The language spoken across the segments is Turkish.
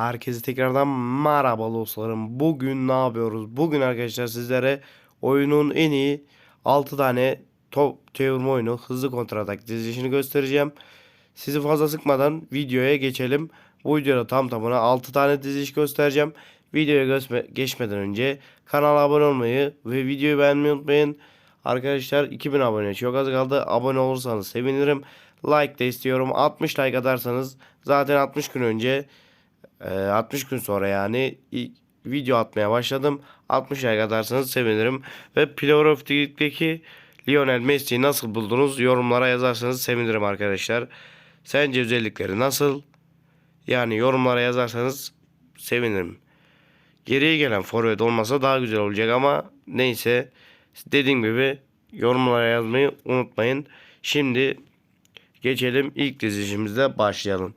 Herkese tekrardan merhaba dostlarım. Bugün ne yapıyoruz? Bugün arkadaşlar sizlere oyunun en iyi 6 tane top çevirme oyunu hızlı kontratak dizilişini göstereceğim. Sizi fazla sıkmadan videoya geçelim. Bu videoda tam tamına 6 tane diziliş göstereceğim. Videoya geçmeden önce kanala abone olmayı ve videoyu beğenmeyi unutmayın. Arkadaşlar 2000 abone çok az kaldı. Abone olursanız sevinirim. Like de istiyorum. 60 like atarsanız zaten 60 gün önce ee, 60 gün sonra yani ilk video atmaya başladım. 60 like atarsanız sevinirim. Ve Player of the League'deki Lionel Messi'yi nasıl buldunuz? Yorumlara yazarsanız sevinirim arkadaşlar. Sence özellikleri nasıl? Yani yorumlara yazarsanız sevinirim. Geriye gelen forvet olmasa daha güzel olacak ama neyse. Dediğim gibi yorumlara yazmayı unutmayın. Şimdi geçelim ilk dizilişimizde başlayalım.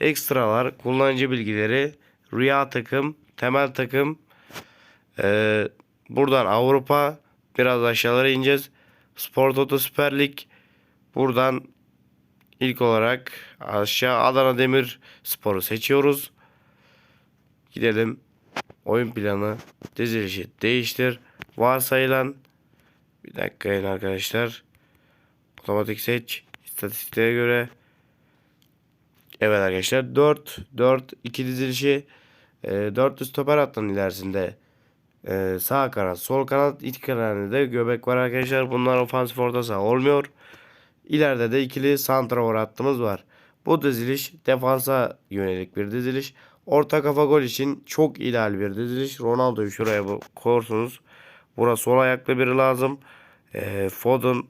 Ekstralar, kullanıcı bilgileri, rüya takım, temel takım. Ee, buradan Avrupa, biraz aşağılara ineceğiz. Spor Toto Süper Lig. Buradan ilk olarak aşağı Adana Demir Spor'u seçiyoruz. Gidelim. Oyun planı, dizilişi değiştir. Varsayılan bir dakika arkadaşlar. Otomatik seç. İstatistiklere göre Evet arkadaşlar 4 4 2 dizilişi e, 4 stoper hattının ilerisinde e, sağ kanat sol kanat iki kanadında göbek var arkadaşlar. Bunlar ofansif orta saha olmuyor. İleride de ikili santrafor hattımız var. Bu diziliş defansa yönelik bir diziliş. Orta kafa gol için çok ideal bir diziliş. Ronaldo'yu şuraya bu- koyarsunuz. Burası sol ayaklı biri lazım. E, Foden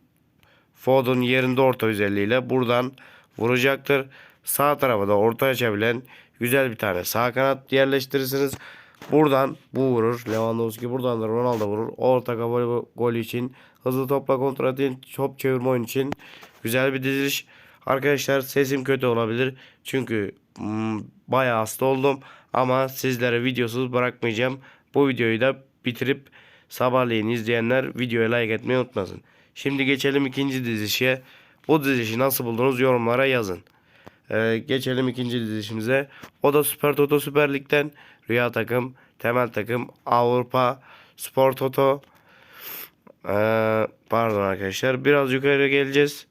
Foden yerinde orta özelliğiyle buradan vuracaktır. Sağ tarafa da orta açabilen güzel bir tane sağ kanat yerleştirirsiniz. Buradan bu vurur. Lewandowski buradan da Ronaldo vurur. Orta kafa gol için hızlı topla kontrol edin. Top çevirme oyun için güzel bir diziliş. Arkadaşlar sesim kötü olabilir. Çünkü hmm, bayağı hasta oldum. Ama sizlere videosuz bırakmayacağım. Bu videoyu da bitirip sabahleyin izleyenler videoya like etmeyi unutmasın. Şimdi geçelim ikinci dizilişe. Bu dizilişi nasıl buldunuz yorumlara yazın. Ee, geçelim ikinci dizilişimize. O da Süper Toto Süper Lig'den Rüya takım, temel takım, Avrupa, Spor Toto. Ee, pardon arkadaşlar. Biraz yukarı geleceğiz.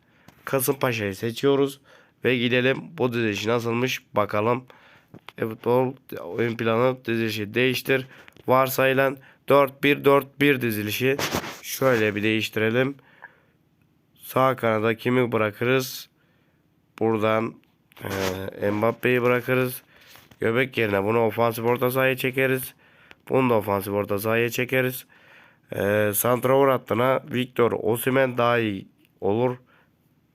Kasımpaşa'yı seçiyoruz. Ve gidelim bu dizilişi nasılmış bakalım. Futbol oyun planı dizilişi değiştir. Varsayılan 4-1-4-1 dizilişi. Şöyle bir değiştirelim. Sağ kanada kimi bırakırız? Buradan e, Mbappe'yi bırakırız. Göbek yerine bunu ofansif orta sahaya çekeriz. Bunu da ofansif orta sahaya çekeriz. E, Santrafor hattına Victor Osimhen daha iyi olur.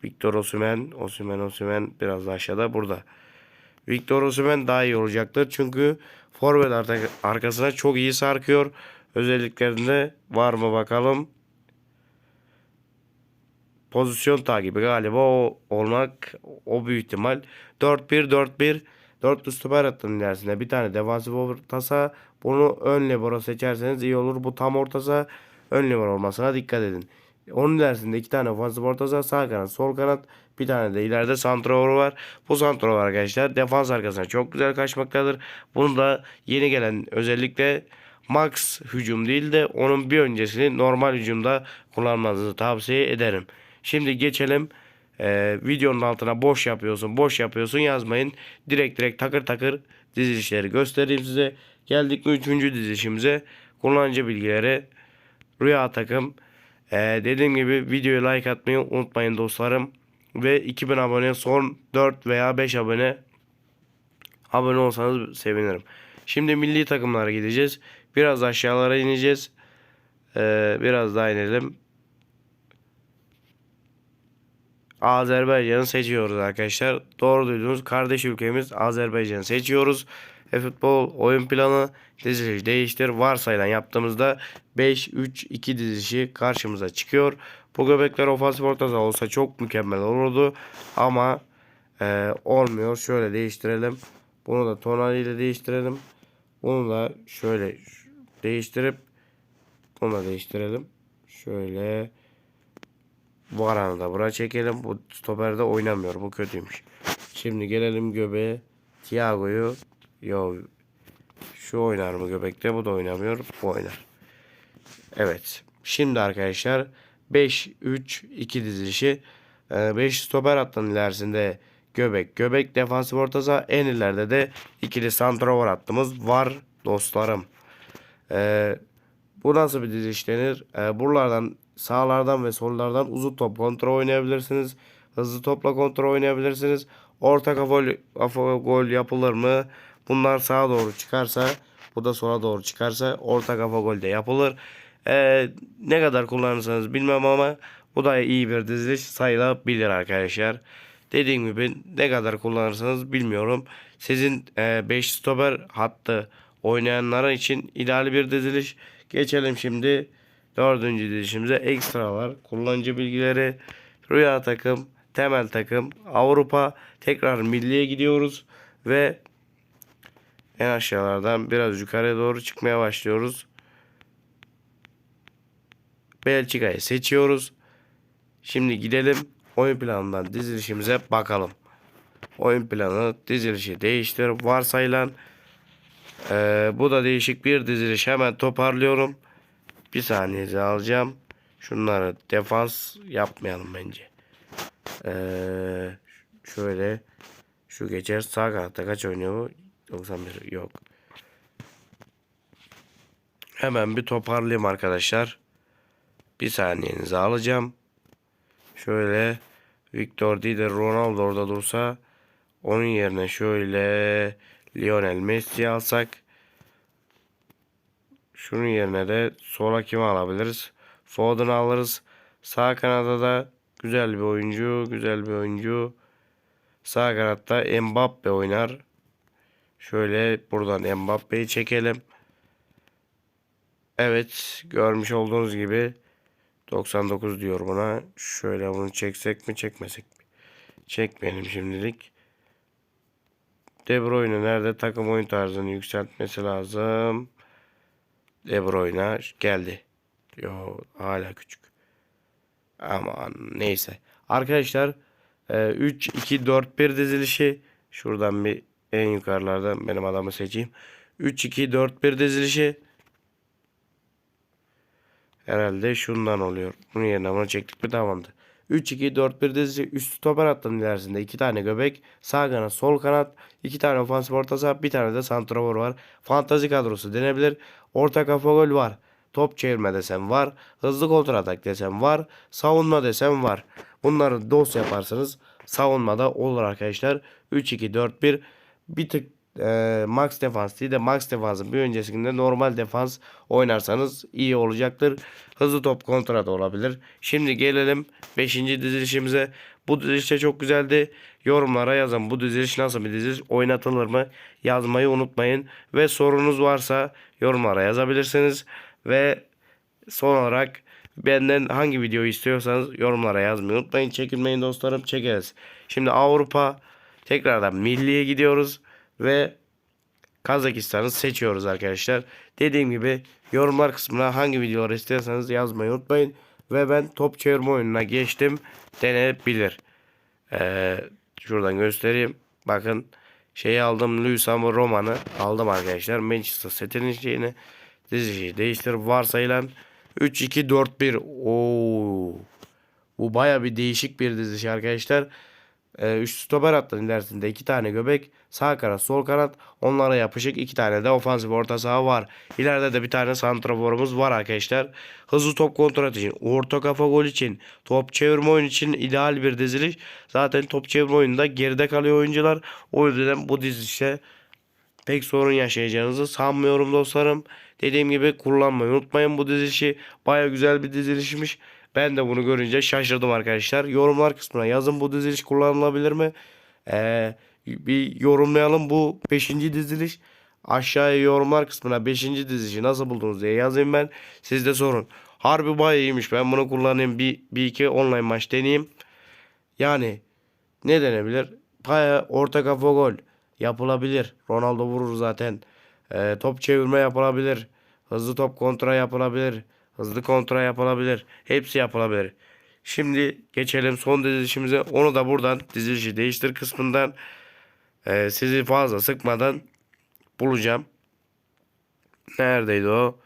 Victor Osimhen, Osimhen, Osimhen biraz da aşağıda burada. Victor Osimhen daha iyi olacaktır. Çünkü forvet arka- arkasına çok iyi sarkıyor. Özelliklerinde var mı bakalım. Pozisyon takibi galiba o olmak o büyük ihtimal. 4-1-4-1 4 stoper hattının ilerisinde bir tane defansif orta saha. Bunu ön libero seçerseniz iyi olur. Bu tam orta saha ön libero olmasına dikkat edin. Onun ilerisinde iki tane ofansif orta saha sağ kanat sol kanat bir tane de ileride santrafor var. Bu santrafor arkadaşlar defans arkasına çok güzel kaçmaktadır. Bunu da yeni gelen özellikle max hücum değil de onun bir öncesini normal hücumda kullanmanızı tavsiye ederim. Şimdi geçelim. Ee, videonun altına boş yapıyorsun, boş yapıyorsun yazmayın. Direkt direkt takır takır dizilişleri göstereyim size. Geldik mi 3. dizilişimize. Kullanıcı bilgileri, rüya takım. Ee, dediğim gibi videoya like atmayı unutmayın dostlarım. Ve 2000 abone son 4 veya 5 abone abone olsanız sevinirim. Şimdi milli takımlara gideceğiz. Biraz aşağılara ineceğiz. Ee, biraz daha inelim. Azerbaycan'ı seçiyoruz arkadaşlar. Doğru duydunuz. Kardeş ülkemiz Azerbaycan'ı seçiyoruz. E futbol oyun planı dizilişi değiştir. Varsayılan yaptığımızda 5-3-2 dizilişi karşımıza çıkıyor. Bu göbekler ofansif orta olsa çok mükemmel olurdu. Ama e, olmuyor. Şöyle değiştirelim. Bunu da Tonali ile değiştirelim. Bunu da şöyle değiştirip bunu da değiştirelim. Şöyle Varan'ı da buraya çekelim. Bu stoperde oynamıyor. Bu kötüymüş. Şimdi gelelim göbeğe. Thiago'yu Yo şu oynar mı göbekte bu da oynamıyor bu oynar. Evet. Şimdi arkadaşlar 5-3-2 dizilişi 5 stoper hattının ilerisinde göbek göbek defansif orta en ileride de ikili santrafor hattımız var dostlarım. Ee, bu nasıl bir diziliş denir? Ee, buralardan sağlardan ve sollardan uzun top kontrol oynayabilirsiniz. Hızlı topla kontrol oynayabilirsiniz. Orta kafa, gol yapılır mı? Bunlar sağa doğru çıkarsa bu da sola doğru çıkarsa orta kafa gol de yapılır. Ee, ne kadar kullanırsanız bilmem ama bu da iyi bir diziliş sayılabilir arkadaşlar. Dediğim gibi ne kadar kullanırsanız bilmiyorum. Sizin 5 stoper hattı oynayanlara için ideal bir diziliş. Geçelim şimdi dördüncü dizilişimize ekstralar, kullanıcı bilgileri, rüya takım, temel takım, Avrupa, tekrar milliye gidiyoruz ve en aşağılardan biraz yukarıya doğru çıkmaya başlıyoruz. Belçika'yı seçiyoruz. Şimdi gidelim oyun planından dizilişimize bakalım. Oyun planı dizilişi değiştir. Varsayılan ee, bu da değişik bir diziliş. Hemen toparlıyorum. Bir saniyenizi alacağım. Şunları defans yapmayalım bence. Ee, şöyle şu geçer sağ kanatta kaç oynuyor bu? 91 yok. Hemen bir toparlayayım arkadaşlar. Bir saniyenizi alacağım. Şöyle Victor değil de Ronaldo orada dursa onun yerine şöyle Lionel Messi alsak şunun yerine de sola kimi alabiliriz? Foden alırız. Sağ kanada da güzel bir oyuncu, güzel bir oyuncu. Sağ kanatta Mbappe oynar. Şöyle buradan Mbappe'yi çekelim. Evet, görmüş olduğunuz gibi 99 diyor buna. Şöyle bunu çeksek mi çekmesek mi? Çekmeyelim şimdilik. De Bruyne nerede? Takım oyun tarzını yükseltmesi lazım. De Bruyne geldi. Yo hala küçük. Aman neyse. Arkadaşlar 3 2 4 1 dizilişi şuradan bir en yukarılardan benim adamı seçeyim. 3 2 4 1 dizilişi Herhalde şundan oluyor. Bunun yerine bunu çektik mi tamamdır. 3-2-4-1 dizisi üst stoper hattının ilerisinde 2 tane göbek, sağ kanat, sol kanat, 2 tane ofansif orta saha, bir tane de santrafor var. Fantazi kadrosu denebilir. Orta kafa gol var. Top çevirme desem var. Hızlı kontratak desem var. Savunma desem var. Bunları dos yaparsanız savunmada olur arkadaşlar. 3-2-4-1 bir tık e, max defans değil de max defansın bir öncesinde normal defans oynarsanız iyi olacaktır. Hızlı top kontra da olabilir. Şimdi gelelim 5. dizilişimize. Bu diziliş de çok güzeldi. Yorumlara yazın. Bu diziliş nasıl bir diziliş? Oynatılır mı? Yazmayı unutmayın. Ve sorunuz varsa yorumlara yazabilirsiniz. Ve son olarak benden hangi videoyu istiyorsanız yorumlara yazmayı unutmayın. Çekinmeyin dostlarım. Çekeriz. Şimdi Avrupa tekrardan milliye gidiyoruz ve Kazakistan'ı seçiyoruz arkadaşlar. Dediğim gibi yorumlar kısmına hangi videoları istiyorsanız yazmayı unutmayın. Ve ben top çevirme oyununa geçtim. Denebilir. Ee, şuradan göstereyim. Bakın şeyi aldım. Luis Roman'ı aldım arkadaşlar. Manchester City'nin şeyini diziciyi değiştir. Varsayılan 3-2-4-1. Oo. Bu baya bir değişik bir diziş arkadaşlar. 3 ee, stoper hattının ilerisinde 2 tane göbek, sağ kanat, sol kanat, onlara yapışık 2 tane de ofansif orta saha var. İleride de bir tane santraforumuz var arkadaşlar. Hızlı top kontrol için, orta kafa gol için, top çevirme oyun için ideal bir diziliş. Zaten top çevirme oyununda geride kalıyor oyuncular. O yüzden bu dizilişte pek sorun yaşayacağınızı sanmıyorum dostlarım. Dediğim gibi kullanmayı unutmayın bu dizilişi. Baya güzel bir dizilişmiş. Ben de bunu görünce şaşırdım arkadaşlar. Yorumlar kısmına yazın bu diziliş kullanılabilir mi? Ee, bir yorumlayalım bu 5. diziliş. Aşağıya yorumlar kısmına 5. dizilişi nasıl buldunuz diye yazayım ben. Siz de sorun. Harbi bayağı iyiymiş. Ben bunu kullanayım. Bir, bir iki online maç deneyeyim. Yani ne denebilir? Baya orta kafa gol yapılabilir. Ronaldo vurur zaten. Ee, top çevirme yapılabilir. Hızlı top kontra yapılabilir. Hızlı kontra yapılabilir. Hepsi yapılabilir. Şimdi geçelim son dizilişimize. Onu da buradan dizilişi değiştir kısmından e, sizi fazla sıkmadan bulacağım. Neredeydi o?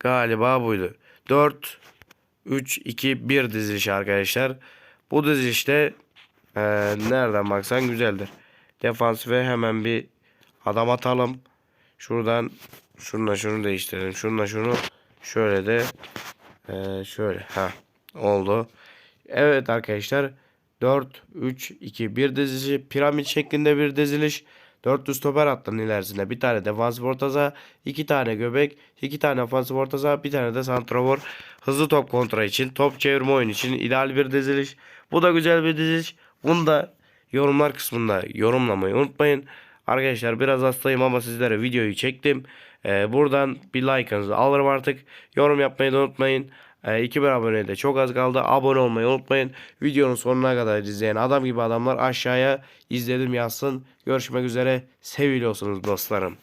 Galiba buydu. 4 3 2 1 dizilişi arkadaşlar. Bu dizilişte eee, nereden baksan güzeldir. Defansife hemen bir adam atalım. Şuradan şununla şunu değiştirelim. Şununla şunu şöyle de eee, şöyle ha oldu. Evet arkadaşlar 4 3 2 1 dizilişi piramit şeklinde bir diziliş. 400 stoper hattının ilerisinde bir tane defansif orta saha, iki tane göbek, iki tane ofansif orta saha, bir tane de santrafor. Hızlı top kontra için, top çevirme oyun için ideal bir diziliş. Bu da güzel bir diziliş. Bunu da yorumlar kısmında yorumlamayı unutmayın. Arkadaşlar biraz hastayım ama sizlere videoyu çektim. Ee, buradan bir like'ınızı alırım artık. Yorum yapmayı da unutmayın. Ee, 2000 aboneye de çok az kaldı. Abone olmayı unutmayın. Videonun sonuna kadar izleyen adam gibi adamlar aşağıya izledim yazsın. Görüşmek üzere. Seviliyorsunuz dostlarım.